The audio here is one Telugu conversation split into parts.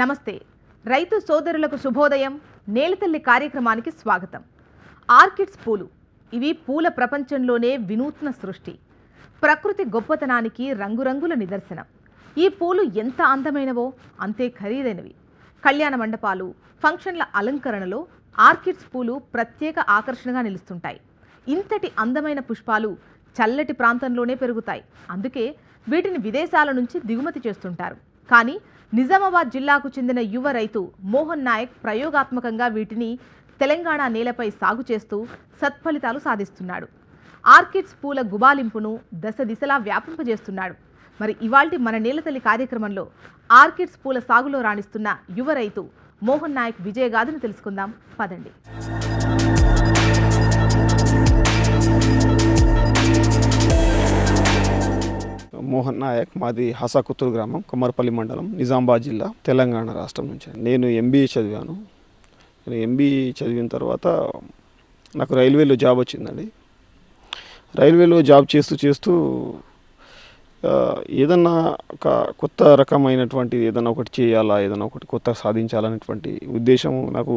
నమస్తే. రైతు సోదరులకు శుభోదయం. నేలతల్లి కార్యక్రమానికి స్వాగతం. ఆర్కిడ్స్ పూలు. ఇవి పూల ప్రపంచంలోనే వినూత్న సృష్టి. ప్రకృతి గొప్పతనానికి రంగురంగుల నిదర్శనం. ఈ పూలు ఎంత అందమైనవో అంతే ఖరీదైనవి. కళ్యాణ మండపాలు ఫంక్షన్ల అలంకరణలో ఆర్కిడ్స్ పూలు ప్రత్యేక ఆకర్షణగా నిలుస్తుంటాయి. ఇంతటి అందమైన పుష్పాలు చల్లటి ప్రాంతంలోనే పెరుగుతాయి. అందుకే వీటిని విదేశాల నుంచి దిగుమతి చేస్తుంటారు. కానీ నిజామాబాద్ జిల్లాకు చెందిన యువ రైతు మోహన్ నాయక్ ప్రయోగాత్మకంగా వీటిని తెలంగాణ నేలపై సాగు చేస్తూ సత్ఫలితాలు సాధిస్తున్నాడు. ఆర్కిడ్స్ పూల గుబాలింపును దశ దిశలా వ్యాపింపజేస్తున్నాడు. మరి ఇవాల్టి మన నేలతల్లి కార్యక్రమంలో ఆర్కిడ్స్ పూల సాగులో రాణిస్తున్న యువ రైతు మోహన్ నాయక్ విజయగాథను తెలుసుకుందాం. పదండి. మోహన్ నాయక్ మాది హసాకుత్తూరు గ్రామం కుమ్మరపల్లి మండలం నిజామాబాద్ జిల్లా తెలంగాణ రాష్ట్రం నుంచి నేను ఎంబీఏ చదివాను. నేను ఎంబీఏ చదివిన తర్వాత నాకు రైల్వేలో జాబ్ వచ్చిందండి. రైల్వేలో జాబ్ చేస్తూ చేస్తూ ఏదన్నా ఒక కొత్త రకమైనటువంటి ఏదన్నా ఒకటి చేయాలా ఏదన్నా ఒకటి కొత్త సాధించాలనేటువంటి ఉద్దేశం నాకు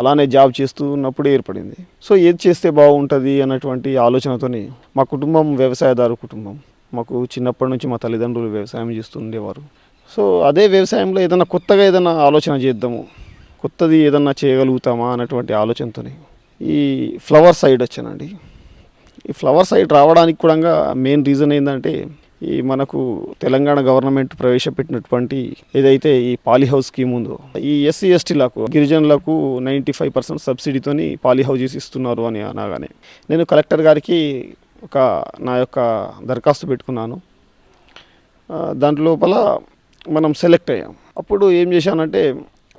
అలానే జాబ్ చేస్తూ ఉన్నప్పుడు ఏర్పడింది. సో ఏది చేస్తే బాగుంటుంది అన్నటువంటి ఆలోచనతోని మా కుటుంబం వ్యవసాయదారు కుటుంబం. మాకు చిన్నప్పటి నుంచి మా తల్లిదండ్రులు వ్యవసాయం చేస్తుండేవారు. సో అదే వ్యవసాయంలో ఏదైనా కొత్తగా ఏదైనా ఆలోచన చేద్దాము కొత్తది ఏదన్నా చేయగలుగుతామా అన్నటువంటి ఆలోచనతోనే. ఈ ఫ్లవర్ సైడ్ వచ్చానండి. ఈ ఫ్లవర్ సైడ్ రావడానికి కూడా మెయిన్ రీజన్ ఏంటంటే ఈ మనకు తెలంగాణ గవర్నమెంట్ ప్రవేశపెట్టినటువంటి ఏదైతే ఈ పాలీ హౌస్ స్కీమ్ ఉందో ఈ ఎస్సీ ఎస్టీలకు గిరిజనులకు నైంటీ ఫైవ్ పర్సెంట్ సబ్సిడీతోని పాలీహౌజెస్ ఇస్తున్నారు అని అనగానే నేను కలెక్టర్ గారికి ఒక నా యొక్క దరఖాస్తు పెట్టుకున్నాను. దాంట్లో లోపల మనం సెలెక్ట్ అయ్యాం. అప్పుడు ఏం చేశానంటే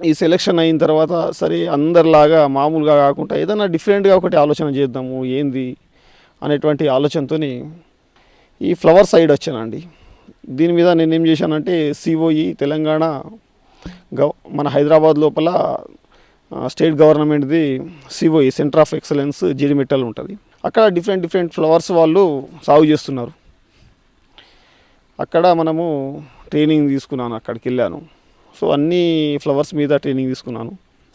ఈ సెలెక్షన్ అయిన తర్వాత సరే అందరిలాగా మామూలుగా కాకుండా ఏదైనా డిఫరెంట్గా ఒకటి ఆలోచన చేద్దాము ఏంది అనేటువంటి ఆలోచనతోని ఈ ఫ్లవర్ సైడ్ వచ్చానండి. దీని మీద నేను ఏం చేశానంటే సిఓఈ తెలంగాణ గవ మన హైదరాబాద్ లోపల స్టేట్ గవర్నమెంట్ది సిఓఈ సెంటర్ ఆఫ్ ఎక్సలెన్స్ జీడిమెట్టల్ ఉంటుంది. అక్కడ డిఫరెంట్ డిఫరెంట్ ఫ్లవర్స్ వాళ్ళు సాగు చేస్తున్నారు. అక్కడ మనము ట్రైనింగ్ తీసుకున్నాను అక్కడికి వెళ్ళాను. సో అన్ని ఫ్లవర్స్ మీద ట్రైనింగ్ తీసుకున్నాను.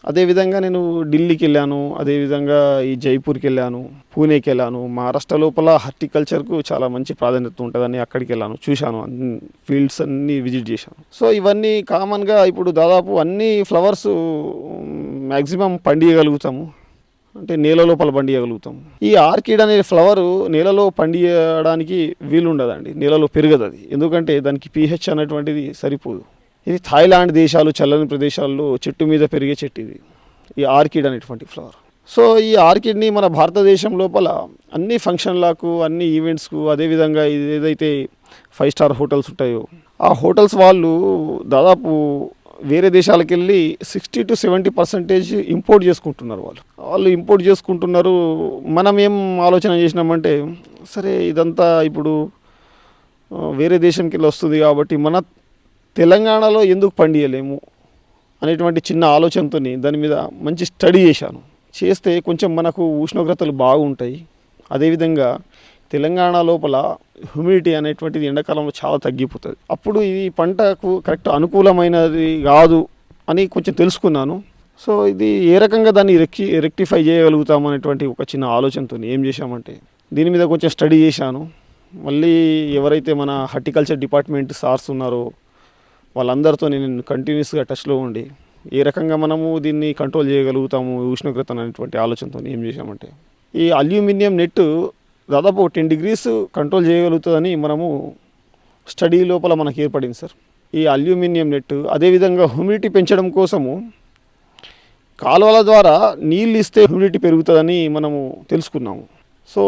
అదేవిధంగా నేను ఢిల్లీకి వెళ్ళాను అదేవిధంగా ఈ జైపూర్కి వెళ్ళాను పూణేకి వెళ్ళాను. మహారాష్ట్ర లోపల హార్టికల్చర్కు చాలా మంచి ప్రాధాన్యత ఉంటుందని అక్కడికి వెళ్ళాను చూశాను. అన్ని ఫీల్డ్స్ అన్నీ విజిట్ చేశాను. సో ఇవన్నీ కామన్గా ఇప్పుడు దాదాపు అన్ని ఫ్లవర్స్ మ్యాక్సిమం పండియగలుగుతాము. అంటే నేల లోపల పండియగలుగుతాం ఈ ఆర్కిడ్ అనే ఫ్లవర్ నేలలో పండియడానికి వీలు ఉండదండి నేలలో పెరగదు అది ఎందుకంటే దానికి పీహెచ్ అనేటువంటిది సరిపోదు. ఇది థాయిలాండ్ దేశాలు చల్లని ప్రదేశాల్లో చెట్టు మీద పెరిగే చెట్టు ఇది. ఈ ఆర్కిడ్ అనేటువంటి ఫ్లవర్. సో ఈ ఆర్కిడ్ని మన భారతదేశం లోపల అన్ని ఫంక్షన్లకు అన్ని ఈవెంట్స్కు అదేవిధంగా ఏదైతే ఫైవ్ స్టార్ హోటల్స్ ఉంటాయో ఆ హోటల్స్ వాళ్ళు దాదాపు వేరే దేశాలకు వెళ్ళి sixty to seventy percentage import చేసుకుంటున్నారు వాళ్ళు. వాళ్ళు ఇంపోర్ట్ చేసుకుంటున్నారు. మనం ఏం ఆలోచన చేసినామంటే సరే ఇదంతా ఇప్పుడు వేరే దేశంకి వెళ్ళి వస్తుంది కాబట్టి మన తెలంగాణలో ఎందుకు పండియలేము అనేటువంటి చిన్న ఆలోచనతో దాని మీద మంచి స్టడీ చేశాను. చేస్తే కొంచెం మనకు ఉష్ణోగ్రతలు బాగుంటాయి. అదేవిధంగా తెలంగాణ లోపల హ్యూమిడిటీ అనేటువంటిది ఎండాకాలంలో చాలా తగ్గిపోతుంది. అప్పుడు ఇది పంటకు కరెక్ట్ అనుకూలమైనది కాదు అని కొంచెం తెలుసుకున్నాను. సో ఇది ఏ రకంగా దాన్ని రెక్టి రెక్టిఫై చేయగలుగుతాం అనేటువంటి ఒక చిన్న ఆలోచనతో ఏం చేశామంటే దీని మీద కొంచెం స్టడీ చేశాను. మళ్ళీ ఎవరైతే మన హార్టికల్చర్ డిపార్ట్మెంట్ సార్స్ ఉన్నారో వాళ్ళందరితో నేను కంటిన్యూస్గా టచ్లో ఉండి ఏ రకంగా మనము దీన్ని కంట్రోల్ చేయగలుగుతాము ఉష్ణోగ్రత అనేటువంటి ఆలోచనతో ఏం చేశామంటే ఈ అల్యూమినియం నెట్ దాదాపు టెన్ డిగ్రీస్ కంట్రోల్ చేయగలుగుతుందని మనము స్టడీ లోపల మనకు ఏర్పడింది సార్. ఈ అల్యూమినియం నెట్ అదేవిధంగా హ్యూమిడిటీ పెంచడం కోసము కాలువల ద్వారా నీళ్ళు ఇస్తే హ్యూమిడిటీ పెరుగుతుందని మనము తెలుసుకున్నాము. సో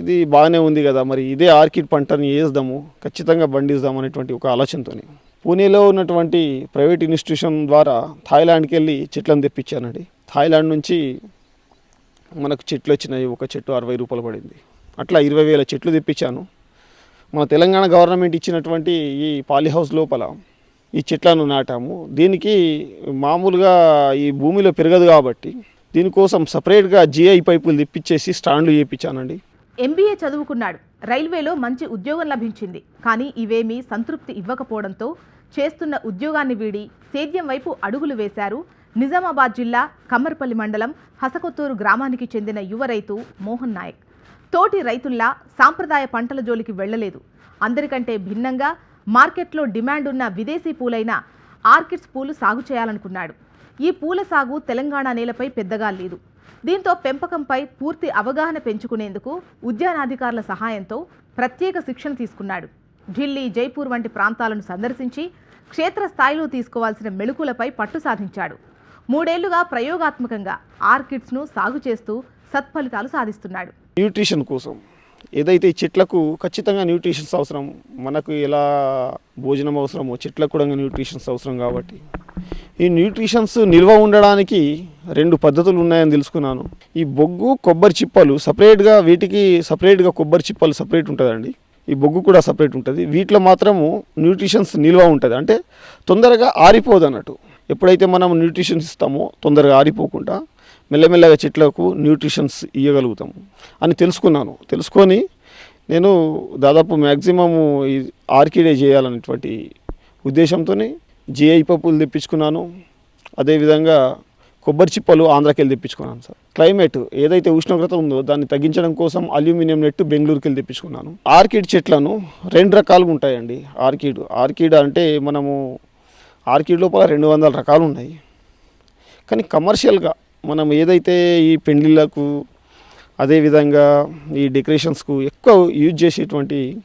ఇది బాగానే ఉంది కదా మరి ఇదే ఆర్కిడ్ పంటని వేద్దాము ఖచ్చితంగా బండిద్దాం అనేటువంటి ఒక ఆలోచనతోని. పూణేలో ఉన్నటువంటి ప్రైవేట్ ఇన్స్టిట్యూషన్ ద్వారా థాయిలాండ్కి వెళ్ళి చెట్లను తెప్పించానండి. థాయిలాండ్ నుంచి మనకు చెట్లు వచ్చినాయి ఒక చెట్టు అరవై రూపాయలు పడింది. అట్లా ఇరవై వేల చెట్లు తెప్పించాను. మన తెలంగాణ గవర్నమెంట్ ఇచ్చినటువంటి ఈ పాలీ హౌస్ లోపల ఈ చెట్లను నాటాము. దీనికి మామూలుగా ఈ భూమిలో పెరగదు కాబట్టి దీనికోసం సపరేట్గా జిఐ పైపులు తెప్పించేసి స్టాండ్లు చేయించానండి ఎంబీఏ చదువుకున్నాడు. రైల్వేలో మంచి ఉద్యోగం లభించింది. కానీ ఇవేమీ సంతృప్తి ఇవ్వకపోవడంతో చేస్తున్న ఉద్యోగాన్ని వీడి సేద్యం వైపు అడుగులు వేశారు నిజామాబాద్ జిల్లా కమ్మర్పల్లి మండలం హసకొత్తూరు గ్రామానికి చెందిన యువ రైతు మోహన్ నాయక్. తోటి రైతుల్లా సాంప్రదాయ పంటల జోలికి వెళ్ళలేదు. అందరికంటే భిన్నంగా మార్కెట్లో డిమాండ్ ఉన్న విదేశీ పూలైన ఆర్కిడ్స్ పూలు సాగు చేయాలనుకున్నాడు. ఈ పూల సాగు తెలంగాణ నేలపై పెద్దగా లేదు. దీంతో పెంపకంపై పూర్తి అవగాహన పెంచుకునేందుకు ఉద్యానాధికారుల సహాయంతో ప్రత్యేక శిక్షణ తీసుకున్నాడు. ఢిల్లీ జైపూర్ వంటి ప్రాంతాలను సందర్శించి క్షేత్రస్థాయిలో తీసుకోవాల్సిన మెళుకులపై పట్టు సాధించాడు. మూడేళ్ళుగా ప్రయోగాత్మకంగా ఆర్కిడ్స్ను సాగు చేస్తూ సత్ఫలితాలు సాధిస్తున్నాడు. న్యూట్రిషన్ కోసం ఏదైతే ఈ చెట్లకు ఖచ్చితంగా న్యూట్రిషన్స్ అవసరం మనకు ఎలా భోజనం అవసరమో చెట్లకు కూడా న్యూట్రిషన్స్ అవసరం కాబట్టి. ఈ న్యూట్రిషన్స్ నిల్వ ఉండడానికి రెండు పద్ధతులు ఉన్నాయని తెలుసుకున్నాను. ఈ బొగ్గు కొబ్బరి చిప్పలు సపరేట్గా వీటికి సపరేట్గా కొబ్బరి చిప్పలు సపరేట్ ఉంటుందండి. ఈ బొగ్గు కూడా సపరేట్ ఉంటుంది. వీటిలో మాత్రము న్యూట్రిషన్స్ నిల్వ ఉంటుంది. అంటే తొందరగా ఆరిపోదు అన్నట్టు ఎప్పుడైతే మనం న్యూట్రిషన్స్ ఇస్తామో తొందరగా ఆరిపోకుండా మెల్లమెల్లగా చెట్లకు న్యూట్రిషన్స్ ఇవ్వగలుగుతాము అని తెలుసుకున్నాను. తెలుసుకొని నేను దాదాపు మ్యాక్సిమము ఈ ఆర్కిడే చేయాలనేటువంటి ఉద్దేశంతో జిఐ పప్పులు తెప్పించుకున్నాను. అదేవిధంగా కొబ్బరి చిప్పలు ఆంధ్రాకి వెళ్ళి తెప్పించుకున్నాను సార్. క్లైమేట్ ఏదైతే ఉష్ణోగ్రత ఉందో దాన్ని తగ్గించడం కోసం అల్యూమినియం నెట్ బెంగళూరుకి వెళ్ళి తెప్పించుకున్నాను. ఆర్కిడ్ చెట్లను రెండు రకాలుగా ఉంటాయండి ఆర్కిడ్. ఆర్కిడ్ అంటే మనము ఆర్కిడ్ లోపల రెండు వందల రకాలు ఉన్నాయి. కానీ కమర్షియల్గా మనం ఏదైతే ఈ పెండ్లిళ్ళకు అదేవిధంగా ఈ డెకరేషన్స్కు ఎక్కువ యూజ్ చేసేటువంటి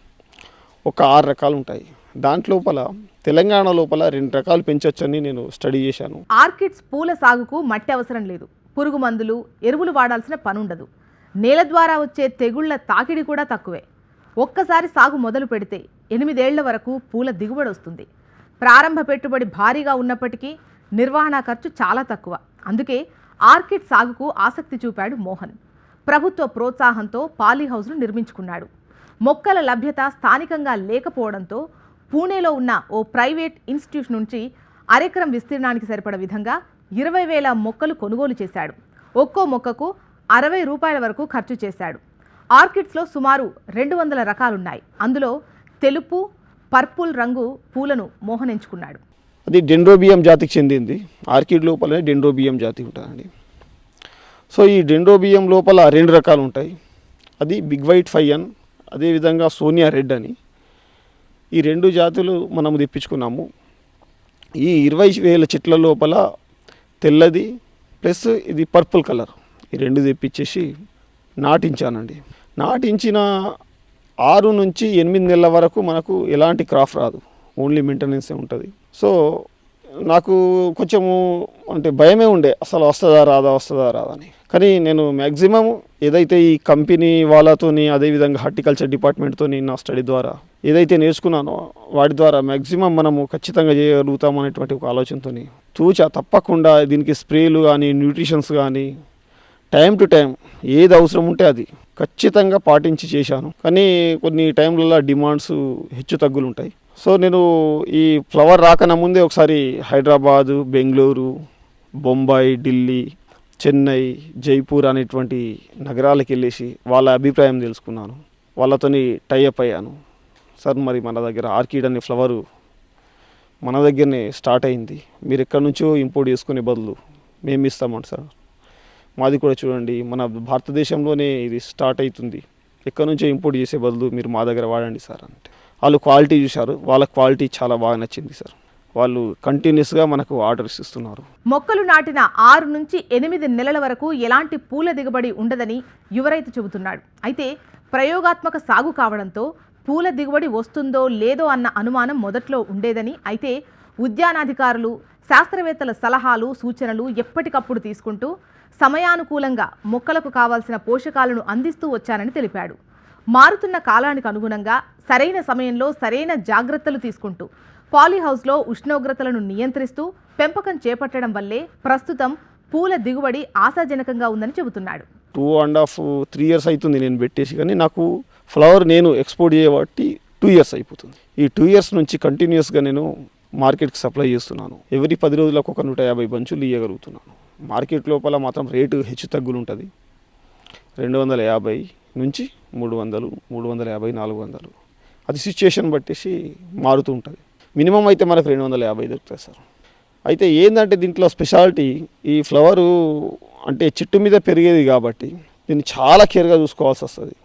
ఒక ఆరు రకాలు ఉంటాయి. దాంట్లోపల తెలంగాణ లోపల రెండు రకాలు పెంచొచ్చని నేను స్టడీ చేశాను. ఆర్కిడ్స్ పూల సాగుకు మట్టి అవసరం లేదు. పురుగు మందులు ఎరువులు వాడాల్సిన పనుండదు. నేల ద్వారా వచ్చే తెగుళ్ళ తాకిడి కూడా తక్కువే. ఒక్కసారి సాగు మొదలు పెడితే ఎనిమిదేళ్ళ వరకు పూల దిగుబడి వస్తుంది. ప్రారంభ పెట్టుబడి భారీగా ఉన్నప్పటికీ నిర్వహణ ఖర్చు చాలా తక్కువ. అందుకే ఆర్కిడ్ సాగుకు ఆసక్తి చూపాడు మోహన్. ప్రభుత్వ ప్రోత్సాహంతో పాలీహౌస్ను నిర్మించుకున్నాడు. మొక్కల లభ్యత స్థానికంగా లేకపోవడంతో పూణేలో ఉన్న ఓ ప్రైవేట్ ఇన్స్టిట్యూట్ నుంచి అరెకరం విస్తీర్ణానికి సరిపడ విధంగా ఇరవై వేల మొక్కలు కొనుగోలు చేశాడు. ఒక్కో మొక్కకు అరవై రూపాయల వరకు ఖర్చు చేశాడు. ఆర్కిడ్స్లో సుమారు రెండు వందల రకాలున్నాయి. అందులో తెలుపు పర్పుల్ రంగు పూలను మోహనించుకున్నాడు అది డెండ్రోబియం జాతికి చెందింది. ఆర్కిడ్ లోపలనే డెండ్రోబియం జాతి ఉంటుందండి. సో ఈ డెండ్రోబియం లోపల రెండు రకాలు ఉంటాయి. అది బిగ్ వైట్ ఫైయన్ అదేవిధంగా సోనియా రెడ్ అని. ఈ రెండు జాతులు మనము తెప్పించుకున్నాము. ఈ ఇరవై వేల చెట్ల లోపల తెల్లది ప్లస్ ఇది పర్పుల్ కలర్. ఈ రెండు తెప్పించేసి నాటించానండి. నాటించిన ఆరు నుంచి ఎనిమిది నెలల వరకు మనకు ఎలాంటి క్రాఫ్ రాదు. ఓన్లీ మెయింటెనెన్సే ఉంటుంది. సో నాకు కొంచెము అంటే భయమే ఉండే అసలు వస్తుందా రాదా వస్తుందా రాదా అని. కానీ నేను మ్యాక్సిమం ఏదైతే ఈ కంపెనీ వాళ్ళతోని అదేవిధంగా హార్టికల్చర్ డిపార్ట్మెంట్తోని నా స్టడీ ద్వారా ఏదైతే నేర్చుకున్నానో వాటి ద్వారా మ్యాక్సిమం మనము ఖచ్చితంగా చేయగలుగుతాం అనేటువంటి ఒక ఆలోచనతోని తూచా తప్పకుండా దీనికి స్ప్రేలు కానీ న్యూట్రిషన్స్ కానీ టైం టు టైం ఏది అవసరం ఉంటే అది ఖచ్చితంగా పాటించి చేశాను. కానీ కొన్ని టైంలలో డిమాండ్స్ హెచ్చు తగ్గులు ఉంటాయి సో నేను ఈ ఫ్లవర్ రాకనముందే ఒకసారి హైదరాబాదు బెంగళూరు బొంబాయి ఢిల్లీ చెన్నై జైపూర్ అనేటువంటి నగరాలకు వెళ్ళేసి వాళ్ళ అభిప్రాయం తెలుసుకున్నాను. వాళ్ళతోని టైఅప్ అయ్యాను. సార్ మరి మన దగ్గర ఆర్కిడ్ అనే ఫ్లవరు మన దగ్గరనే స్టార్ట్ అయింది. మీరు ఎక్కడి నుంచో ఇంపోర్ట్ చేసుకునే బదులు మేము ఇస్తామంట సార్. మాది కూడా చూడండి మన భారతదేశంలోనే ఇది స్టార్ట్ అవుతుంది. ఎక్కడి నుంచో ఇంపోర్ట్ చేసే బదులు మీరు మా దగ్గర వాడండి సార్ అంటే. వాళ్ళు క్వాలిటీ చూశారు వాళ్ళ క్వాలిటీ చాలా బాగా నచ్చింది సార్. వాళ్ళు కంటిన్యూస్గా మనకు ఆర్డర్స్ ఇస్తున్నారు. మొక్కలు నాటిన ఆరు నుంచి ఎనిమిది నెలల వరకు ఎలాంటి పూల దిగుబడి ఉండదని యువరైతు చెబుతున్నాడు. అయితే ప్రయోగాత్మక సాగు కావడంతో పూల దిగుబడి వస్తుందో లేదో అన్న అనుమానం మొదట్లో ఉండేదని అయితే ఉద్యానాధికారులు శాస్త్రవేత్తల సలహాలు సూచనలు ఎప్పటికప్పుడు తీసుకుంటూ సమయానుకూలంగా మొక్కలకు కావాల్సిన పోషకాలను అందిస్తూ వచ్చానని తెలిపాడు. మారుతున్న కాలానికి అనుగుణంగా సరైన సమయంలో సరైన జాగ్రత్తలు తీసుకుంటూ పాలీహౌస్లో ఉష్ణోగ్రతలను నియంత్రిస్తూ పెంపకం చేపట్టడం వల్లే ప్రస్తుతం పూల దిగుబడి ఆశాజనకంగా ఉందని చెబుతున్నాడు. Two and half three years అవుతుంది నేను పెట్టేసి కానీ నాకు ఫ్లవర్ నేను ఎక్స్పోర్ట్ చేయబట్టి టూ ఇయర్స్ అయిపోతుంది. ఈ టూ ఇయర్స్ నుంచి కంటిన్యూస్గా నేను మార్కెట్కి సప్లై చేస్తున్నాను. ఎవరి పది రోజులకు ఒక నూట యాభై బంచులు ఇవ్వగలుగుతున్నాను మార్కెట్ లోపల మాత్రం రేటు హెచ్చు తగ్గులు ఉంటుంది రెండు వందల యాభై నుంచి మూడు వందలు మూడు వందల యాభై నాలుగు వందలు. అది సిచ్యుయేషన్ బట్టేసి మారుతూ ఉంటుంది. మినిమం అయితే మనకు రెండు వందల యాభై దొరుకుతాయి సార్. అయితే ఏంటంటే దీంట్లో స్పెషాలిటీ ఈ ఫ్లవరు అంటే చెట్టు మీద పెరిగేది కాబట్టి దీన్ని చాలా కేర్గా చూసుకోవాల్సి వస్తుంది.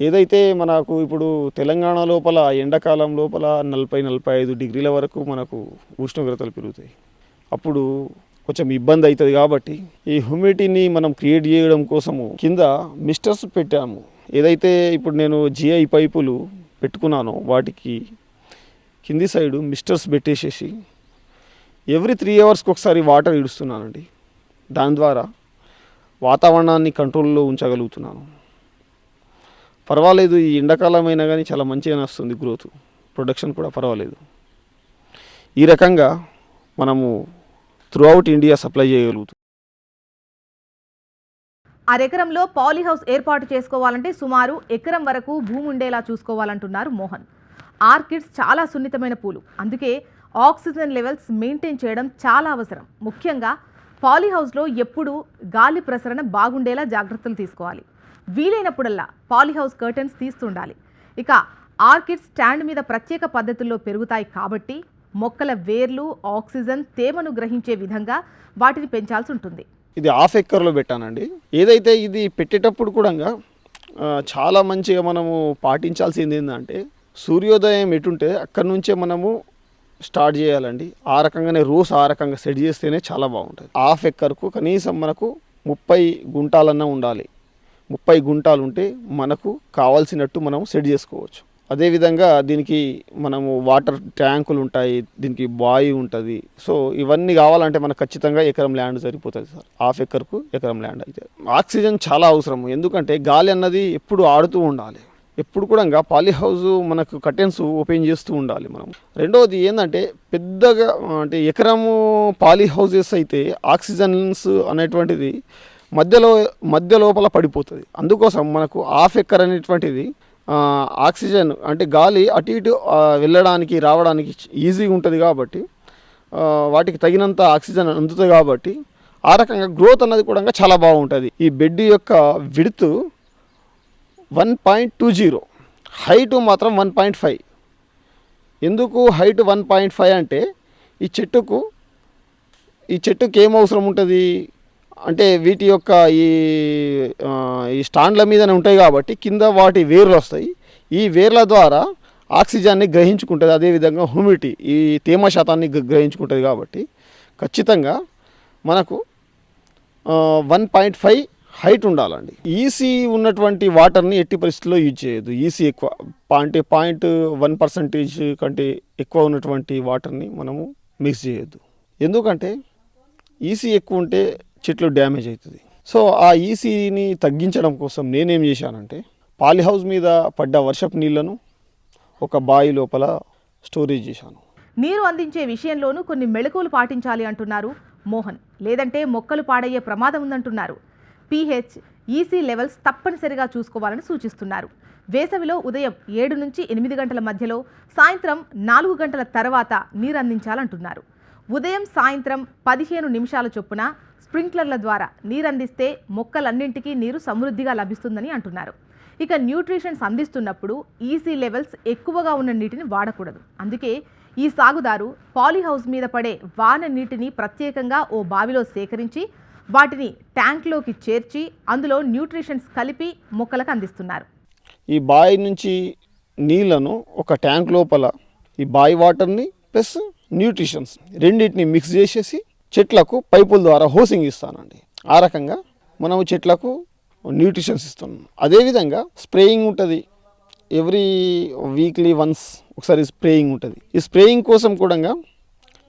ఏదైతే మనకు ఇప్పుడు తెలంగాణ లోపల ఎండాకాలం లోపల నలభై నలభై ఐదు డిగ్రీల వరకు మనకు ఉష్ణోగ్రతలు పెరుగుతాయి. అప్పుడు కొంచెం ఇబ్బంది అవుతుంది కాబట్టి ఈ హ్యూమిడిటీని మనం క్రియేట్ చేయడం కోసము కింద మిస్టర్స్ పెట్టాము. ఏదైతే ఇప్పుడు నేను జిఐ పైపులు పెట్టుకున్నానో వాటికి కింది సైడు మిస్టర్స్ పెట్టేసేసి ఎవ్రీ త్రీ అవర్స్కి ఒకసారి వాటర్ ఇడుస్తున్నానండి. దాని ద్వారా వాతావరణాన్ని కంట్రోల్లో ఉంచగలుగుతున్నాను. పర్వాలేదు ఈ ఎండాకాలమైనా కానీ చాలా మంచిగానే వస్తుంది గ్రోత్. ప్రొడక్షన్ కూడా పర్వాలేదు. ఈ రకంగా మనము త్రూఅవుట్ ఇండియా సప్లై చేయగలుగుతుంది. అరెకరంలో పాలీహౌస్ ఏర్పాటు చేసుకోవాలంటే సుమారు ఎకరం వరకు భూమి ఉండేలా చూసుకోవాలంటున్నారు మోహన్. ఆర్కిడ్స్ చాలా సున్నితమైన పూలు. అందుకే ఆక్సిజన్ లెవెల్స్ మెయింటైన్ చేయడం చాలా అవసరం. ముఖ్యంగా పాలీహౌస్లో ఎప్పుడూ గాలి ప్రసరణ బాగుండేలా జాగ్రత్తలు తీసుకోవాలి. వీలైనప్పుడల్లా పాలీహౌస్ కర్టెన్స్ తీస్తుండాలి. ఇక ఆర్కిడ్స్ స్టాండ్ మీద ప్రత్యేక పద్ధతుల్లో పెరుగుతాయి కాబట్టి మొక్కల వేర్లు ఆక్సిజన్ తేమను గ్రహించే విధంగా వాటిని పెంచాల్సి ఉంటుంది. ఇది హాఫ్ ఎక్కర్లో పెట్టానండి. ఏదైతే ఇది పెట్టేటప్పుడు కూడా చాలా మంచిగా మనము పాటించాల్సింది ఏంటంటే సూర్యోదయం ఎటుంటే అక్కడి నుంచే మనము స్టార్ట్ చేయాలండి. ఆ రకంగానే రూస్ ఆ రకంగా సెట్ చేస్తేనే చాలా బాగుంటుంది. హాఫ్ ఎక్కర్కు కనీసం మనకు ముప్పై గుంటాలన్నా ఉండాలి. ముప్పై గుంటాలు ఉంటే మనకు కావాల్సినట్టు మనం సెట్ చేసుకోవచ్చు. అదేవిధంగా దీనికి మనము వాటర్ ట్యాంకులు ఉంటాయి దీనికి బాయి ఉంటుంది. సో ఇవన్నీ కావాలంటే మనకు ఖచ్చితంగా ఎకరం ల్యాండ్ సరిపోతుంది సార్. హాఫ్ ఎకర్కు ఎకరం ల్యాండ్ అయితే. ఆక్సిజన్ చాలా అవసరం ఎందుకంటే గాలి అన్నది ఎప్పుడు ఆడుతూ ఉండాలి. ఎప్పుడు కూడా ఇంకా పాలీ హౌస్ మనకు కర్టెన్స్ ఓపెన్ చేస్తూ ఉండాలి మనం రెండవది ఏంటంటే పెద్దగా అంటే ఎకరము పాలీ హౌసెస్ అయితే ఆక్సిజన్స్ అనేటువంటిది మధ్యలో మధ్య లోపల పడిపోతుంది. అందుకోసం మనకు హాఫ్ ఎక్కర్ అనేటువంటిది ఆక్సిజన్ అంటే గాలి అటు ఇటు వెళ్ళడానికి రావడానికి ఈజీగా ఉంటుంది కాబట్టి వాటికి తగినంత ఆక్సిజన్ అందుతుంది కాబట్టి ఆ రకంగా గ్రోత్ అన్నది కూడా చాలా బాగుంటుంది. ఈ బెడ్ యొక్క విడుతు one point two zero height మాత్రం వన్ పాయింట్ ఫైవ్. ఎందుకు హైట్ వన్ పాయింట్ ఫైవ్ అంటే ఈ చెట్టుకు ఈ చెట్టుకి ఏం అవసరం ఉంటుంది? అంటే వీటి యొక్క ఈ ఈ స్టాండ్ల మీదనే ఉంటాయి కాబట్టి కింద వాటి వేర్లు వస్తాయి. ఈ వేర్ల ద్వారా ఆక్సిజన్ని గ్రహించుకుంటుంది. అదేవిధంగా హ్యూమిడిటీ ఈ తేమ శాతాన్ని గ్రహించుకుంటుంది కాబట్టి ఖచ్చితంగా మనకు వన్ పాయింట్ ఫైవ్ హైట్ ఉండాలండి. ఈసీ ఉన్నటువంటి వాటర్ని ఎట్టి పరిస్థితుల్లో యూజ్ చేయొద్దు. ఈసీ ఎక్కువ అంటే పాయింట్ వన్ పర్సంటేజ్ కంటే ఎక్కువ ఉన్నటువంటి వాటర్ని మనము మిక్స్ చేయొద్దు. ఎందుకంటే ఈసీ ఎక్కువ ఉంటే చెట్లు డ్యామేజ్ అవుతుంది. సో ఆ ఈసీని తగ్గించడం కోసం నేనేం చేశానంటే పాలిహౌస్ మీద పడ్డ వర్షపు నీళ్ళను ఒక బావి లోపల స్టోరేజ్ చేశాను. నీరు అందించే విషయంలోనూ కొన్ని మెళకువలు పాటించాలి అంటున్నారు మోహన్. లేదంటే మొక్కలు పాడయ్యే ప్రమాదం ఉందంటున్నారు. పీహెచ్ ఈసీ లెవెల్స్ తప్పనిసరిగా చూసుకోవాలని సూచిస్తున్నారు. వేసవిలో ఉదయం ఏడు నుంచి ఎనిమిది గంటల మధ్యలో సాయంత్రం నాలుగు గంటల తర్వాత నీరు అందించాలంటున్నారు ఉదయం సాయంత్రం పదిహేను నిమిషాల చొప్పున స్ప్రింక్లర్ల ద్వారా నీరందిస్తే మొక్కలన్నింటికీ నీరు సమృద్ధిగా లభిస్తుందని అంటున్నారు. ఇక న్యూట్రిషన్స్ అందిస్తున్నప్పుడు ఈసీ లెవెల్స్ ఎక్కువగా ఉన్న నీటిని వాడకూడదు. అందుకే ఈ సాగుదారు పాలీహౌస్ మీద పడే వాన నీటిని ప్రత్యేకంగా ఓ బావిలో సేకరించి వాటిని ట్యాంక్లోకి చేర్చి అందులో న్యూట్రిషన్స్ కలిపి మొక్కలకు అందిస్తున్నారు. ఈ బావి నుంచి నీళ్ళను ఒక ట్యాంక్ లోపల ఈ బావి వాటర్ని ప్లస్ న్యూట్రిషన్స్ రెండింటిని మిక్స్ చేసేసి చెట్లకు పైపుల ద్వారా హోసింగ్ ఇస్తానండి. ఆ రకంగా మనము చెట్లకు న్యూట్రిషన్స్ ఇస్తున్నాం. అదేవిధంగా స్ప్రేయింగ్ ఉంటుంది. ఎవ్రీ వీక్లీ వన్స్ ఒకసారి స్ప్రేయింగ్ ఉంటుంది. ఈ స్ప్రేయింగ్ కోసం కూడా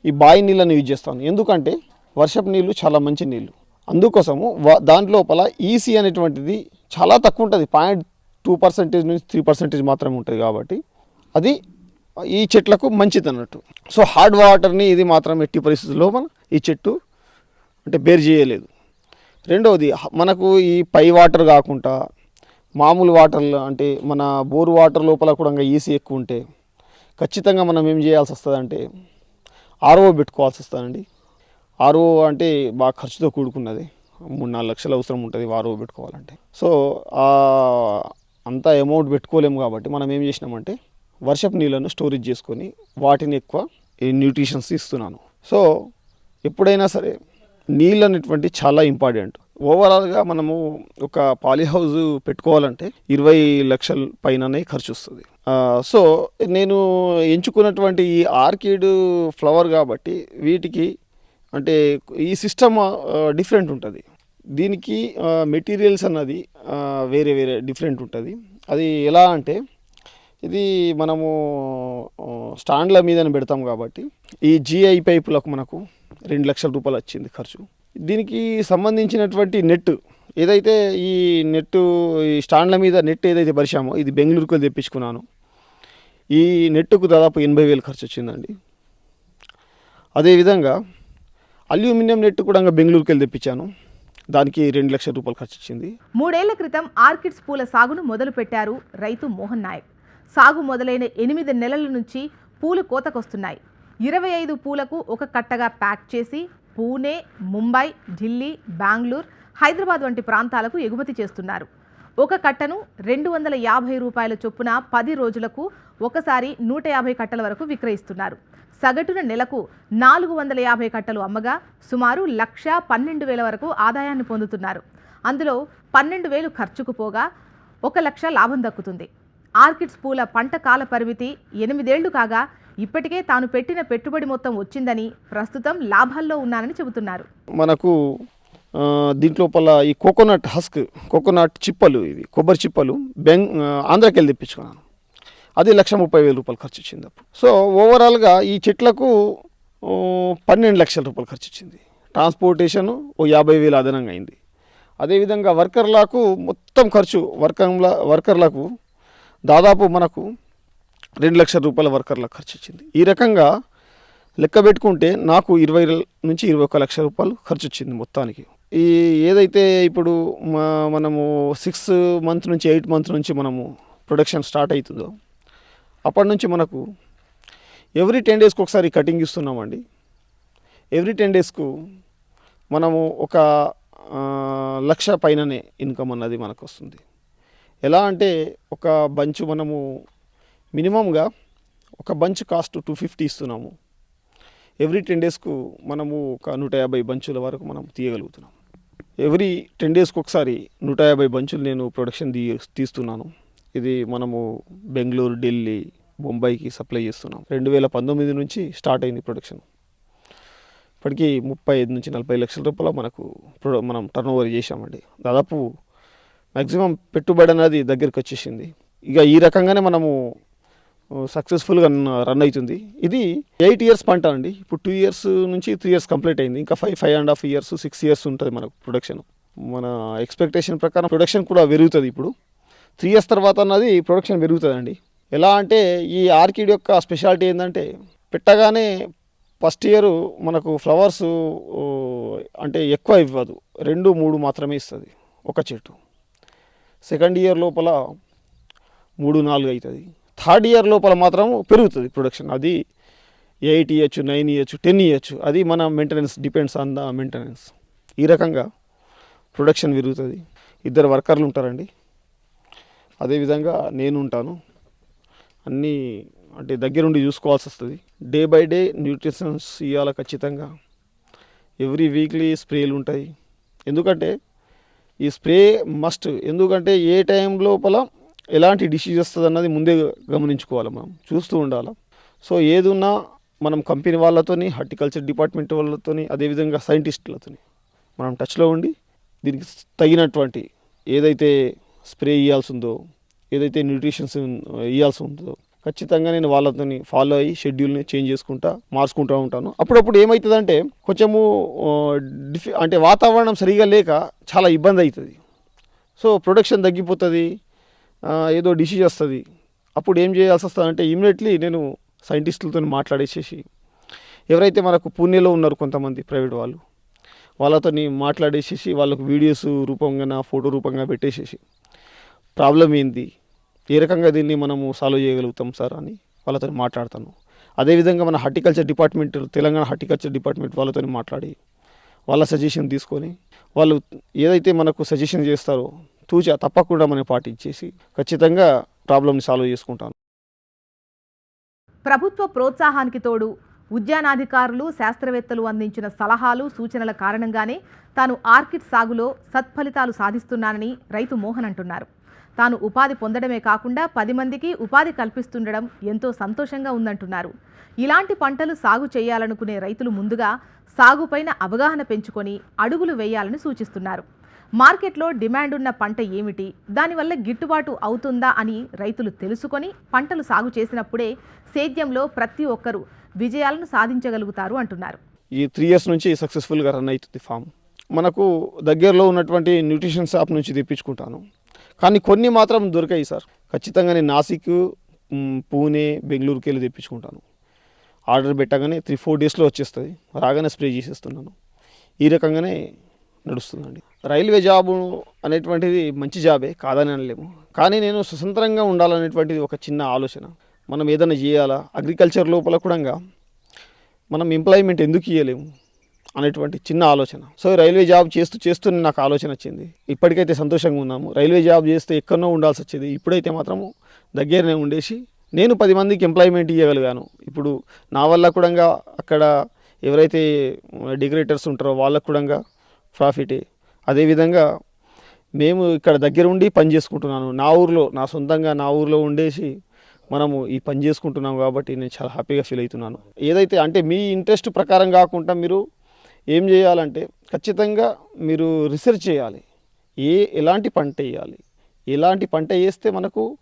ఈ బాయి నీళ్ళని యూజ్ చేస్తాను. ఎందుకంటే వర్షపు నీళ్ళు చాలా మంచి నీళ్ళు అందుకోసము దాంట్లోపల ఈసీ అనేటువంటిది చాలా తక్కువ ఉంటుంది. పాయింట్ టూ పర్సెంటేజ్ నుంచి త్రీ పర్సెంటేజ్ మాత్రమే ఉంటుంది కాబట్టి అది ఈ చెట్లకు మంచిది అన్నట్టు సో హార్డ్ వాటర్ని ఇది మాత్రం ఎట్టి పరిస్థితుల్లో మనం ఈ చెట్టు అంటే బేర్ చేయలేదు. రెండవది మనకు ఈ పై వాటర్ కాకుండా మామూలు వాటర్లు అంటే మన బోరు వాటర్ లోపల కూడా ఈసీ ఎక్కువ ఉంటే ఖచ్చితంగా మనం ఏం చేయాల్సి వస్తుందంటే ఆర్ఓ పెట్టుకోవాల్సి వస్తుందండి. ఆర్ఓ అంటే బాగా ఖర్చుతో కూడుకున్నది. మూడు నాలుగు లక్షలు అవసరం ఉంటుంది ఆర్ఓ పెట్టుకోవాలంటే. సో అంత అమౌంట్ పెట్టుకోలేము కాబట్టి మనం ఏం చేసినామంటే వర్షపు నీళ్ళను స్టోరేజ్ చేసుకొని వాటిని ఎక్కువ ఈ న్యూట్రిషన్స్ ఇస్తున్నాను. సో ఎప్పుడైనా సరే నీళ్ళు అనేటువంటి చాలా ఇంపార్టెంట్. ఓవరాల్గా మనము ఒక పాలీ హౌస్ పెట్టుకోవాలంటే ఇరవై లక్షల పైననే ఖర్చు వస్తుంది. సో నేను ఎంచుకున్నటువంటి ఈ ఆర్కిడ్ ఫ్లవర్ కాబట్టి వీటికి అంటే ఈ సిస్టమ్ డిఫరెంట్ ఉంటుంది. దీనికి మెటీరియల్స్ అన్నది వేరే వేరే డిఫరెంట్ ఉంటుంది. అది ఎలా అంటే ఇది మనము స్టాండ్ల మీదనే పెడతాం కాబట్టి ఈ జిఐ పైపులకు మనకు రెండు లక్షల రూపాయలు వచ్చింది ఖర్చు. దీనికి సంబంధించినటువంటి నెట్ ఏదైతే ఈ నెట్ ఈ స్టాండ్ల మీద నెట్ ఏదైతే పరిచామో ఇది బెంగళూరుకు వెళ్ళి తెప్పించుకున్నాను. ఈ నెట్కు దాదాపు ఎనభై వేలు ఖర్చు వచ్చిందండి. అదేవిధంగా అల్యూమినియం నెట్ కూడా ఇంకా బెంగళూరుకి వెళ్ళి తెప్పించాను. దానికి రెండు లక్షల రూపాయలు ఖర్చు వచ్చింది. మూడేళ్ళ క్రితం ఆర్కిడ్స్ పూల సాగును మొదలుపెట్టారు రైతు మోహన్ నాయక్. సాగు మొదలైన ఎనిమిది నెలల నుంచి పూలు కోతకొస్తున్నాయి. ఇరవై ఐదు పూలకు ఒక కట్టగా ప్యాక్ చేసి పూణే ముంబై ఢిల్లీ బెంగళూరు హైదరాబాద్ వంటి ప్రాంతాలకు ఎగుమతి చేస్తున్నారు. ఒక కట్టను రెండు వందల యాభై రూపాయల చొప్పున పది రోజులకు ఒకసారి నూట యాభై కట్టల వరకు విక్రయిస్తున్నారు. సగటున నెలకు నాలుగు వందల యాభై కట్టలు అమ్మగా సుమారు లక్ష పన్నెండు వేల వరకు ఆదాయాన్ని పొందుతున్నారు. అందులో పన్నెండు వేలు ఖర్చుకు పోగా ఒక లక్ష లాభం దక్కుతుంది. ఆర్కిడ్స్ పూల పంట కాల పరిమితి ఎనిమిదేళ్ళు కాగా ఇప్పటికే తాను పెట్టిన పెట్టుబడి మొత్తం వచ్చిందని ప్రస్తుతం లాభాల్లో ఉన్నానని చెబుతున్నారు. మనకు దీంట్లోపల ఈ కోకోనట్ హస్క్ కోకోనట్ చిప్పలు ఇవి కొబ్బరి చిప్పలు బెంగ్ ఆంధ్రాకి వెళ్ళి తెప్పించుకున్నాను. అది లక్ష ముప్పై వేల రూపాయలు ఖర్చు వచ్చింది అప్పుడు. సో ఓవరాల్గా ఈ చెట్లకు పన్నెండు లక్షల రూపాయలు ఖర్చు వచ్చింది ట్రాన్స్పోర్టేషన్ ఓ యాభై వేలు అదనంగా అయింది. అదేవిధంగా వర్కర్లకు మొత్తం ఖర్చు వర్కర్ల వర్కర్లకు దాదాపు మనకు రెండు లక్షల రూపాయల వర్కర్ల ఖర్చు వచ్చింది ఈ రకంగా లెక్క పెట్టుకుంటే నాకు ఇరవై నుంచి ఇరవై ఒక లక్ష రూపాయలు ఖర్చు వచ్చింది మొత్తానికి. ఈ ఏదైతే ఇప్పుడు మా మనము సిక్స్ మంత్ నుంచి ఎయిట్ మంత్ నుంచి మనము ప్రొడక్షన్ స్టార్ట్ అవుతుందో అప్పటి నుంచి మనకు ఎవ్రీ టెన్ డేస్కి ఒకసారి కటింగ్ ఇస్తున్నామండి. ఎవ్రీ టెన్ డేస్కు మనము ఒక లక్ష పైననే ఇన్కమ్ అన్నది మనకు వస్తుంది ఎలా అంటే ఒక బంచ్ మనము మినిమంగా ఒక బంచ్ కాస్ట్ టూ ఫిఫ్టీ ఇస్తున్నాము. ఎవ్రీ టెన్ డేస్కు మనము ఒక నూట యాభై బంచుల వరకు మనం తీయగలుగుతున్నాం. ఎవ్రీ టెన్ డేస్కి ఒకసారి నూట యాభై బంచులు నేను ప్రొడక్షన్ తీ తీస్తున్నాను. ఇది మనము బెంగళూరు ఢిల్లీ బొంబాయికి సప్లై చేస్తున్నాం. రెండు వేల పంతొమ్మిది నుంచి స్టార్ట్ అయింది ప్రొడక్షన్. ఇప్పటికీ ముప్పై ఐదు నుంచి నలభై లక్షల రూపాయల మనకు ప్రొ- మనం టర్న్ ఓవర్ చేసామండి దాదాపు మ్యాక్సిమం పెట్టుబడి అనేది దగ్గరికి వచ్చేసింది. ఇక ఈ రకంగానే మనము సక్సెస్ఫుల్గా రన్ అవుతుంది. ఇది ఎయిట్ ఇయర్స్ పంట అండి. ఇప్పుడు టూ ఇయర్స్ నుంచి త్రీ ఇయర్స్ కంప్లీట్ అయింది. ఇంకా five five and half years six years ఉంటుంది మనకు ప్రొడక్షన్ మన ఎక్స్పెక్టేషన్ ప్రకారం ప్రొడక్షన్ కూడా పెరుగుతుంది ఇప్పుడు. త్రీ ఇయర్స్ తర్వాత అన్నది ప్రొడక్షన్ పెరుగుతుందండి. ఎలా అంటే ఈ ఆర్కిడ్ యొక్క స్పెషాలిటీ ఏంటంటే పెట్టగానే ఫస్ట్ ఇయర్ మనకు ఫ్లవర్స్ అంటే ఎక్కువ ఇవ్వదు. రెండు మూడు మాత్రమే ఇస్తుంది ఒక చెట్టు. సెకండ్ ఇయర్ లోపల మూడు నాలుగు అవుతుంది థర్డ్ ఇయర్ లోపల మాత్రం పెరుగుతుంది ప్రొడక్షన్ అది ఎయిట్ ఇయచ్చు నైన్ ఇయచ్చు టెన్ ఇయచ్చు. అది మన maintenance depends on the maintenance ఈ రకంగా ప్రొడక్షన్ పెరుగుతుంది. ఇద్దరు వర్కర్లు ఉంటారండి. అదేవిధంగా నేను ఉంటాను. అన్నీ అంటే దగ్గరుండి చూసుకోవాల్సి వస్తుంది. డే బై డే న్యూట్రిషన్స్ ఇవ్వాలి ఖచ్చితంగా. ఎవ్రీ వీక్లీ స్ప్రేలు ఉంటాయి. ఎందుకంటే ఈ స్ప్రే మస్ట్ ఎందుకంటే ఏ టైం లోపల ఎలాంటి డిసీజ్ వస్తుంది అన్నది ముందే గమనించుకోవాలి మనం. చూస్తూ ఉండాలి. సో ఏదున్నా మనం కంపెనీ వాళ్ళతోని హార్టికల్చర్ డిపార్ట్మెంట్ వాళ్ళతోని అదేవిధంగా సైంటిస్టులతోని మనం టచ్లో ఉండి దీనికి తగినటువంటి ఏదైతే స్ప్రే ఇవ్వాల్సి ఉందో ఏదైతే న్యూట్రిషన్స్ ఇవ్వాల్సి ఉందో ఖచ్చితంగా నేను వాళ్ళతోని ఫాలో అయ్యి షెడ్యూల్ని చేంజ్ చేసుకుంటా మార్చుకుంటూ ఉంటాను. అప్పుడప్పుడు ఏమవుతుందంటే కొంచెము డిఫి అంటే వాతావరణం సరిగా లేక చాలా ఇబ్బంది అవుతుంది సో ప్రొడక్షన్ తగ్గిపోతుంది ఏదో డిసీజ్ వస్తుంది. అప్పుడు ఏం చేయాల్సి వస్తుంది అంటే ఇమీడియట్లీ నేను సైంటిస్టులతో మాట్లాడేసేసి ఎవరైతే మనకు పూణేలో ఉన్నారు కొంతమంది ప్రైవేట్ వాళ్ళు వాళ్ళతో మాట్లాడేసేసి వాళ్ళకు వీడియోస్ రూపంగా ఫోటో రూపంగా పెట్టేసేసి ప్రాబ్లం ఏంది? ఏ రకంగా దీన్ని మనము సాల్వ్ చేయగలుగుతాం సార్ అని వాళ్ళతో మాట్లాడతాను. అదేవిధంగా మన horticulture department Telangana horticulture department వాళ్ళతో మాట్లాడి వాళ్ళ సజెషన్ తీసుకొని వాళ్ళు ఏదైతే మనకు సజెషన్ చేస్తారో తూచా తప్పకుండా మనం పాటించేసి ఖచ్చితంగా ప్రాబ్లమ్ని సాల్వ్ చేసుకుంటాను. ప్రభుత్వ ప్రోత్సాహానికి తోడు ఉద్యానాధికారులు శాస్త్రవేత్తలు అందించిన సలహాలు సూచనల కారణంగానే తాను ఆర్కిడ్ సాగులో సత్ఫలితాలు సాధిస్తున్నానని రైతు మోహన్ అంటున్నారు. తాను ఉపాధి పొందడమే కాకుండా పది మందికి ఉపాధి కల్పిస్తుండడం ఎంతో సంతోషంగా ఉందంటున్నారు. ఇలాంటి పంటలు సాగు చేయాలనుకునే రైతులు ముందుగా సాగుపైన అవగాహన పెంచుకొని అడుగులు వేయాలని సూచిస్తున్నారు. మార్కెట్లో డిమాండ్ ఉన్న పంట ఏమిటి? దానివల్ల గిట్టుబాటు అవుతుందా అని రైతులు తెలుసుకొని పంటలు సాగు చేసినప్పుడే సేద్యంలో ప్రతి ఒక్కరూ విజయాలను సాధించగలుగుతారు అంటున్నారు. ఈ త్రీ ఇయర్స్ నుంచి సక్సెస్ఫుల్గా రన్ అవుతుంది ఫామ్. మనకు దగ్గరలో ఉన్నటువంటి న్యూట్రిషన్ షాప్ నుంచి తెప్పించుకుంటాను. కానీ కొన్ని మాత్రం దొరికాయి సార్. ఖచ్చితంగా నేను నాసిక్ పూణే బెంగళూరుకి వెళ్ళి తెప్పించుకుంటాను. ఆర్డర్ పెట్టగానే త్రీ ఫోర్ డేస్లో వచ్చేస్తుంది. రాగానే స్ప్రే చేసేస్తున్నాను. ఈ రకంగానే నడుస్తుందండి. రైల్వే జాబు అనేటువంటిది మంచి జాబే కాదని అనలేము. కానీ నేను స్వతంత్రంగా ఉండాలనేటువంటిది ఒక చిన్న ఆలోచన. మనం ఏదైనా చేయాలా? అగ్రికల్చర్ లోపల కూడా మనం ఎంప్లాయ్మెంట్ ఎందుకు ఇవ్వలేము అనేటువంటి చిన్న ఆలోచన. సో రైల్వే జాబ్ చేస్తూ చేస్తూ నాకు ఆలోచన వచ్చింది. ఇప్పటికైతే సంతోషంగా ఉన్నాము. రైల్వే జాబ్ చేస్తే ఎక్కడో ఉండాల్సి వచ్చేది. ఇప్పుడైతే మాత్రము దగ్గరనే ఉండేసి నేను పది మందికి ఎంప్లాయ్మెంట్ ఇవ్వగలిగాను ఇప్పుడు నా వల్ల కూడా అక్కడ ఎవరైతే డిగ్రేటర్స్ ఉంటారో వాళ్ళకు కూడా ప్రాఫిటే. అదేవిధంగా మేము ఇక్కడ దగ్గర ఉండి పని చేసుకుంటున్నాను. నా ఊర్లో నా సొంతంగా నా ఊర్లో ఉండేసి మనము ఈ పని చేసుకుంటున్నాం కాబట్టి నేను చాలా హ్యాపీగా ఫీల్ అవుతున్నాను. ఏదైతే అంటే మీ ఇంట్రెస్ట్ ప్రకారం కాకుండా మీరు ఏం చేయాలంటే ఖచ్చితంగా మీరు రీసెర్చ్ చేయాలి. ఏ ఎలాంటి పంట వేయాలి? ఎలాంటి పంట వేస్తే మనకు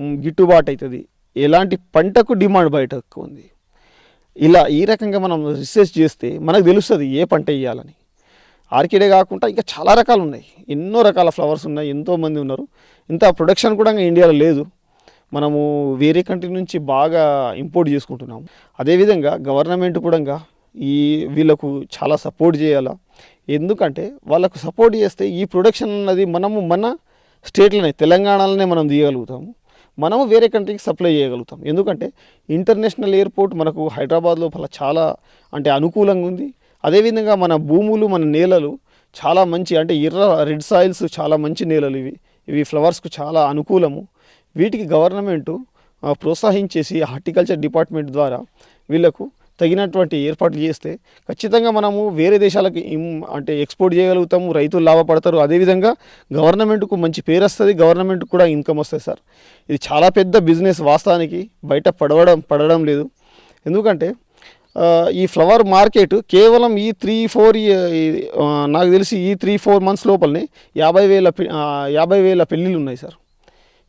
గిట్టుబాటు అవుతుంది? ఎలాంటి పంటకు డిమాండ్ బయట ఎక్కువ ఉంది? ఇలా ఈ రకంగా మనం రీసెర్చ్ చేస్తే మనకు తెలుస్తుంది ఏ పంట వేయాలని. ఆర్కిడే కాకుండా ఇంకా చాలా రకాలు ఉన్నాయి. ఎన్నో రకాల ఫ్లవర్స్ ఉన్నాయి. ఎంతోమంది ఉన్నారు. ఇంత ప్రొడక్షన్ కూడా ఇంకా ఇండియాలో లేదు. మనము వేరే కంట్రీ నుంచి బాగా ఇంపోర్ట్ చేసుకుంటున్నాము. అదేవిధంగా గవర్నమెంట్ కూడా ఈ వీళ్ళకు చాలా సపోర్ట్ చేయాలా? ఎందుకంటే వాళ్ళకు సపోర్ట్ చేస్తే ఈ ప్రొడక్షన్ అన్నది మనము మన స్టేట్లోనే తెలంగాణలోనే మనం తీయగలుగుతాము. మనము వేరే కంట్రీకి సప్లై చేయగలుగుతాం. ఎందుకంటే ఇంటర్నేషనల్ ఎయిర్పోర్ట్ మనకు హైదరాబాద్ లోపల చాలా అంటే అనుకూలంగా ఉంది. అదేవిధంగా మన భూములు మన నేలలు చాలా మంచి అంటే ఎర్ర రెడ్ సాయిల్స్ చాలా మంచి నేలలు ఇవి. ఇవి ఫ్లవర్స్కు చాలా అనుకూలము. వీటికి గవర్నమెంటు ప్రోత్సహించేసి హార్టికల్చర్ డిపార్ట్మెంట్ ద్వారా వీళ్ళకు తగినటువంటి ఏర్పాట్లు చేస్తే ఖచ్చితంగా మనము వేరే దేశాలకు అంటే ఎక్స్పోర్ట్ చేయగలుగుతాము రైతులు లాభపడతారు. అదేవిధంగా గవర్నమెంట్కు మంచి పేరు వస్తుంది గవర్నమెంట్కి కూడా ఇన్కమ్ వస్తుంది సార్. ఇది చాలా పెద్ద బిజినెస్ వాస్తవానికి బయట పడవడం పడడం లేదు. ఎందుకంటే ఈ ఫ్లవర్ మార్కెట్ కేవలం ఈ త్రీ ఫోర్ నాకు తెలిసి ఈ త్రీ ఫోర్ మంత్స్ లోపలనే యాభై వేల యాభై వేల పెళ్ళిళ్ళు ఉన్నాయి సార్.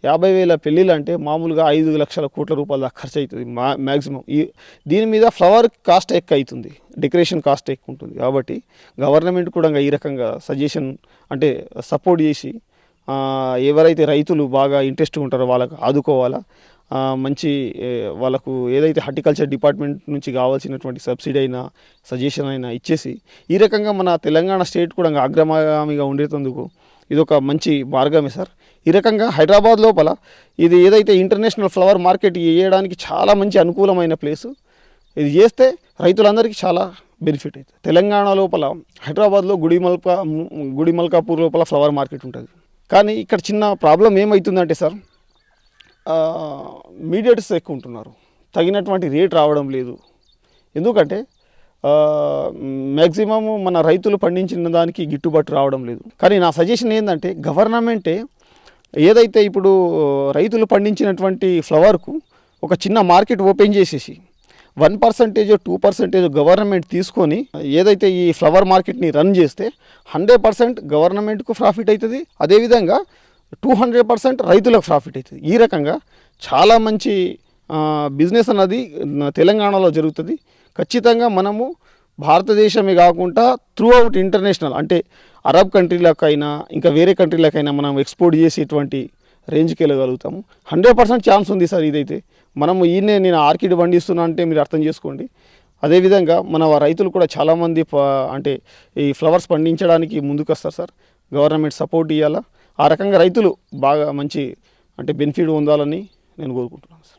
యాభై వేల పెళ్ళిళ్ళు అంటే మామూలుగా ఐదు లక్షల కోట్ల రూపాయల దాకా ఖర్చు అవుతుంది మా మ్యాక్సిమం ఈ దీని మీద ఫ్లవర్ కాస్ట్ ఎక్కువ అవుతుంది డెకరేషన్ కాస్ట్ ఎక్కువ ఉంటుంది కాబట్టి గవర్నమెంట్ కూడా ఈ రకంగా సజెషన్ అంటే సపోర్ట్ చేసి ఎవరైతే రైతులు బాగా ఇంట్రెస్ట్ ఉంటారో వాళ్ళకు ఆదుకోవాలా. మంచి వాళ్ళకు ఏదైతే హార్టికల్చర్ డిపార్ట్మెంట్ నుంచి కావాల్సినటువంటి సబ్సిడీ అయినా సజెషన్ అయినా ఇచ్చేసి ఈ రకంగా మన తెలంగాణ స్టేట్ కూడా అగ్రమాగామిగా ఉండేటందుకు ఇది ఒక మంచి మార్గమే సార్. ఈ రకంగా హైదరాబాద్ లోపల ఇది ఏదైతే ఇంటర్నేషనల్ ఫ్లవర్ మార్కెట్ వేయడానికి చాలా మంచి అనుకూలమైన ప్లేసు ఇది చేస్తే రైతులందరికీ చాలా బెనిఫిట్ అవుతుంది తెలంగాణ లోపల హైదరాబాద్లో గుడిమల్కా గుడిమల్కాపూర్ లోపల ఫ్లవర్ మార్కెట్ ఉంటుంది. కానీ ఇక్కడ చిన్న ప్రాబ్లం ఏమవుతుందంటే సార్ మీడియట్స్ ఎక్కువ ఉంటున్నారు తగినటువంటి రేట్ రావడం లేదు. ఎందుకంటే మ్యాక్సిమం మన రైతులు పండించిన దానికి గిట్టుబాటు రావడం లేదు. కానీ నా సజెషన్ ఏంటంటే గవర్నమెంటే ఏదైతే ఇప్పుడు రైతులు పండించినటువంటి ఫ్లవర్కు ఒక చిన్న మార్కెట్ ఓపెన్ చేసేసి one percentage two percentage government తీసుకొని ఏదైతే ఈ ఫ్లవర్ మార్కెట్ని రన్ చేస్తే హండ్రెడ్ పర్సెంట్ గవర్నమెంట్కు ప్రాఫిట్ అవుతుంది అదేవిధంగా టూ హండ్రెడ్ పర్సెంట్ రైతులకు ప్రాఫిట్ అవుతుంది ఈ రకంగా చాలా మంచి బిజినెస్ అన్నది తెలంగాణలో జరుగుతుంది. ఖచ్చితంగా మనము భారతదేశమే కాకుండా త్రూ అవుట్ ఇంటర్నేషనల్ అంటే అరబ్ కంట్రీలకైనా ఇంకా వేరే కంట్రీలకైనా మనం ఎక్స్పోర్ట్ చేసేటువంటి రేంజ్కి వెళ్ళగలుగుతాము. హండ్రెడ్ పర్సెంట్ ఛాన్స్ ఉంది సార్ ఇదైతే. మనము ఈయనే నేను ఆర్కిడ్ పండిస్తున్నా అంటే మీరు అర్థం చేసుకోండి. అదేవిధంగా మన రైతులు కూడా చాలామంది అంటే ఈ ఫ్లవర్స్ పండించడానికి ముందుకు వస్తారు సార్. గవర్నమెంట్ సపోర్ట్ ఇవ్వాలా ఆ రకంగా రైతులు బాగా మంచి అంటే బెనిఫిట్ పొందాలని నేను కోరుకుంటున్నాను సార్.